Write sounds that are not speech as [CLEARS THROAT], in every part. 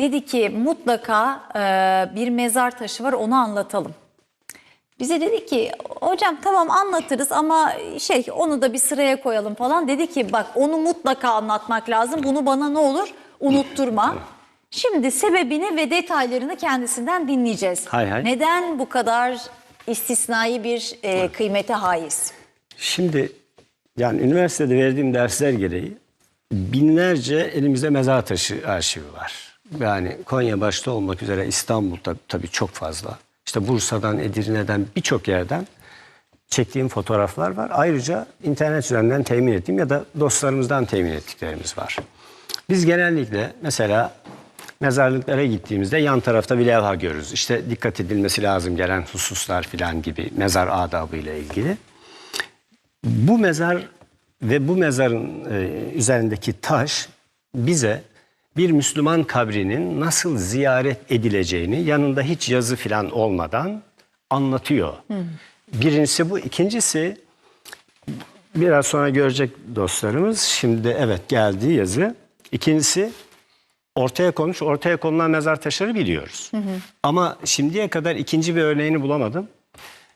Dedi ki mutlaka e, bir mezar taşı var onu anlatalım. Bize dedi ki hocam tamam anlatırız ama şey onu da bir sıraya koyalım falan. Dedi ki bak onu mutlaka anlatmak lazım. Bunu bana ne olur unutturma. Şimdi sebebini ve detaylarını kendisinden dinleyeceğiz. Hay hay. Neden bu kadar istisnai bir e, kıymete haiz? Şimdi yani üniversitede verdiğim dersler gereği binlerce elimizde mezar taşı arşivi var. Yani Konya başta olmak üzere İstanbul'da tabii çok fazla. İşte Bursa'dan, Edirne'den birçok yerden çektiğim fotoğraflar var. Ayrıca internet üzerinden temin ettiğim ya da dostlarımızdan temin ettiklerimiz var. Biz genellikle mesela mezarlıklara gittiğimizde yan tarafta bir levha görürüz. İşte dikkat edilmesi lazım gelen hususlar filan gibi mezar adabı ile ilgili. Bu mezar ve bu mezarın e, üzerindeki taş bize bir Müslüman kabrinin nasıl ziyaret edileceğini yanında hiç yazı falan olmadan anlatıyor. Birincisi bu. ikincisi biraz sonra görecek dostlarımız. Şimdi evet geldi yazı. İkincisi ortaya konmuş, ortaya konulan mezar taşları biliyoruz. Ama şimdiye kadar ikinci bir örneğini bulamadım.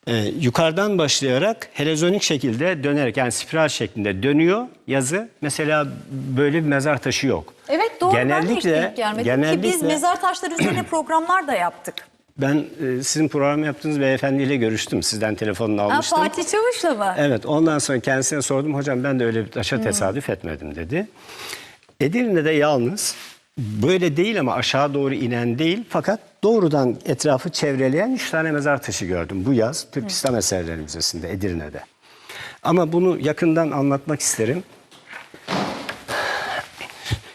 Ee, yukarıdan başlayarak helezonik şekilde dönerek yani spiral şeklinde dönüyor yazı. Mesela böyle bir mezar taşı yok. Evet doğru ben de hiç genellikle, denk gelmedim genellikle ki biz mezar taşları üzerine [CLEARS THROAT] programlar da yaptık. ben e, sizin program yaptığınız beyefendiyle görüştüm. Sizden telefonunu Ha, almıştım. Fatih Çavuş'la mı? Evet ondan sonra kendisine sordum hocam ben de öyle bir taşa tesadüf etmedim dedi. Edirne'de yalnız böyle değil ama aşağı doğru inen değil fakat doğrudan etrafı çevreleyen üç tane mezar taşı gördüm bu yaz Türk İslam Eserleri Müzesi'nde Edirne'de. Ama bunu yakından anlatmak isterim.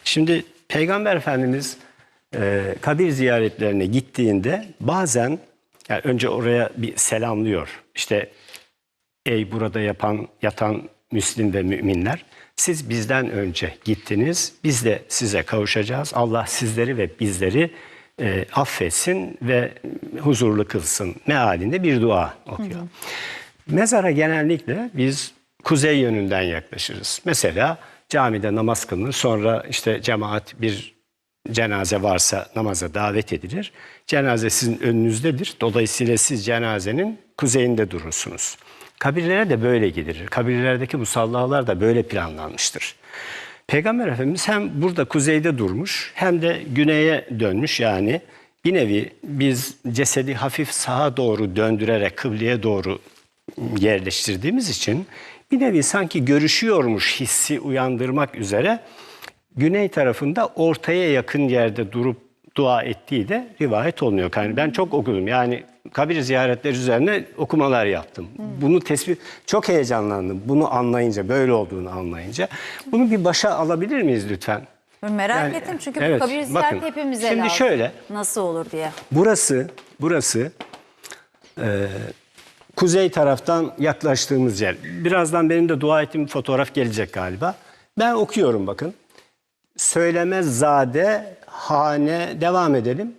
Şimdi Peygamber Efendimiz e, kabir ziyaretlerine gittiğinde bazen yani önce oraya bir selamlıyor. İşte Ey burada yapan, yatan Müslim ve müminler, siz bizden önce gittiniz, biz de size kavuşacağız. Allah sizleri ve bizleri e, affetsin ve huzurlu kılsın mealinde bir dua okuyor. Mezara genellikle biz kuzey yönünden yaklaşırız. Mesela camide namaz kılınır, sonra işte cemaat bir cenaze varsa namaza davet edilir. Cenaze sizin önünüzdedir. Dolayısıyla siz cenazenin kuzeyinde durursunuz. Kabirlere de böyle gidilir. Kabirlerdeki musallalar da böyle planlanmıştır. Peygamber Efendimiz hem burada kuzeyde durmuş hem de güneye dönmüş. Yani bir nevi biz cesedi hafif sağa doğru döndürerek kıbleye doğru yerleştirdiğimiz için bir nevi sanki görüşüyormuş hissi uyandırmak üzere güney tarafında ortaya yakın yerde durup dua ettiği de rivayet olmuyor. Yani ben çok okudum. Yani kabir ziyaretleri üzerine okumalar yaptım. Bunu tespit çok heyecanlandım. Bunu anlayınca, böyle olduğunu anlayınca. Bunu bir başa alabilir miyiz lütfen? Merak Yani, ettim çünkü evet, bu kabir ziyareti bakın, hepimize şimdi lazım. şöyle. Nasıl olur diye. Burası, burası e, kuzey taraftan yaklaştığımız yer. Birazdan benim de dua ettiğim fotoğraf gelecek galiba. Ben okuyorum bakın. Söylemez zade hane devam edelim.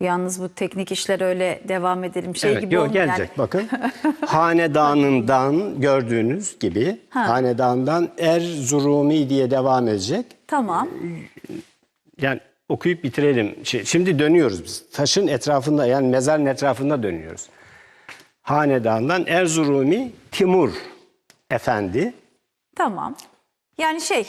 Yalnız bu teknik işler öyle devam edelim şey evet, gibi yok, gelecek bakın. [LAUGHS] Hanedanından gördüğünüz gibi Ha. hanedandan Erzurumi diye devam edecek. Tamam. Yani okuyup bitirelim. Şimdi dönüyoruz biz. Taşın etrafında yani mezarın etrafında dönüyoruz. Hanedandan Erzurumi Timur Efendi. Tamam. Yani şey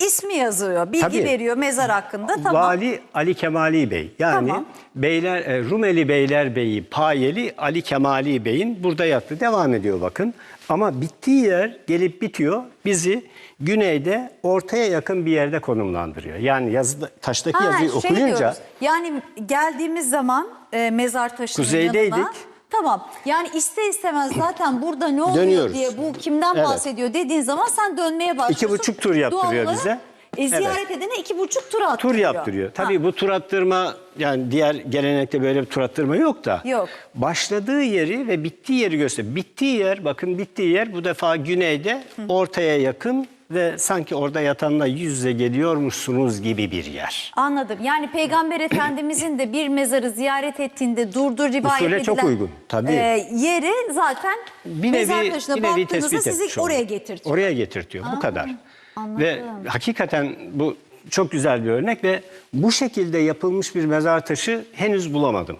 ismi yazıyor, bilgi Tabii. veriyor mezar hakkında. Tamam. Vali Ali Kemali Bey. Yani Tamam. Beyler e, Rumeli Beylerbeyi Payeli Ali Kemali Bey'in burada yattığı devam ediyor bakın. Ama bittiği yer gelip bitiyor. Bizi güneyde ortaya yakın bir yerde konumlandırıyor. Yani yazıda, taştaki Ha, yazıyı şey okuyunca diyoruz. Yani geldiğimiz zaman e, mezar taşının Kuzeydeydik. yanına. Tamam. Yani iste istemez zaten burada ne oluyor Dönüyoruz. diye bu kimden Evet. bahsediyor dediğin zaman sen dönmeye başlıyorsun. buçuk tur yaptırıyor Doğal olarak, bize. E, ziyaret edene iki buçuk tur attırıyor. tur yaptırıyor. Tabii bu tur attırma yani diğer gelenekte böyle bir tur attırma yok da. Yok. Başladığı yeri ve bittiği yeri gösteriyor. Bittiği yer bakın bittiği yer bu defa güneyde ortaya yakın ve sanki orada yatanla yüz yüze geliyormuşsunuz gibi bir yer. Anladım. Yani Peygamber Efendimizin de bir mezarı ziyaret ettiğinde durdur rivayet Usule edilen çok uygun, tabii. e, yeri zaten bir mezar nevi, taşına bir nevi baktığınızda tespit sizi etmiş oraya getirtiyor. Oraya getirtiyor. Bu kadar. Ve hakikaten bu çok güzel bir örnek ve bu şekilde yapılmış bir mezar taşı henüz bulamadım.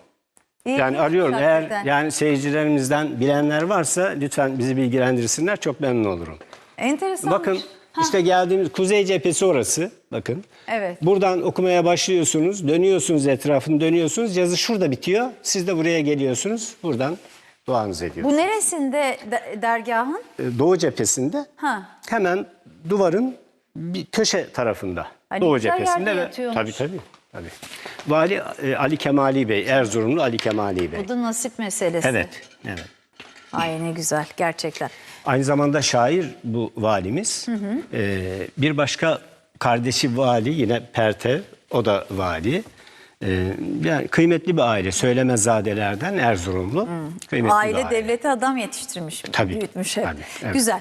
İyi, Yani iyi, arıyorum eğer hakikaten. yani seyircilerimizden bilenler varsa lütfen bizi bilgilendirsinler çok memnun olurum. Enteresan. Bakın işte geldiğimiz kuzey cephesi orası. Bakın. Evet. Buradan okumaya başlıyorsunuz. Dönüyorsunuz etrafını dönüyorsunuz. Yazı şurada bitiyor. Siz de buraya geliyorsunuz. Buradan duanızı ediyorsunuz. Bu neresinde de- dergahın? Ee, Doğu cephesinde Ha. hemen duvarın bir köşe tarafında. Ne Doğu güzel cephesinde yerde yatıyormuş. tabii tabii. tabii. Vali e, Ali Kemali Bey, Erzurumlu Ali Kemali Bey. Bu da nasip meselesi. Evet, evet. Ay ne güzel gerçekten. Aynı zamanda şair bu valimiz. Ee, bir başka kardeşi vali yine Perte, o da vali. Ee, yani kıymetli bir aile, söylemezadelerden Erzurumlu. Kıymetli bir Aile devleti adam yetiştirmiş, Tabii, büyütmüş hep. tabii, evet. Güzel.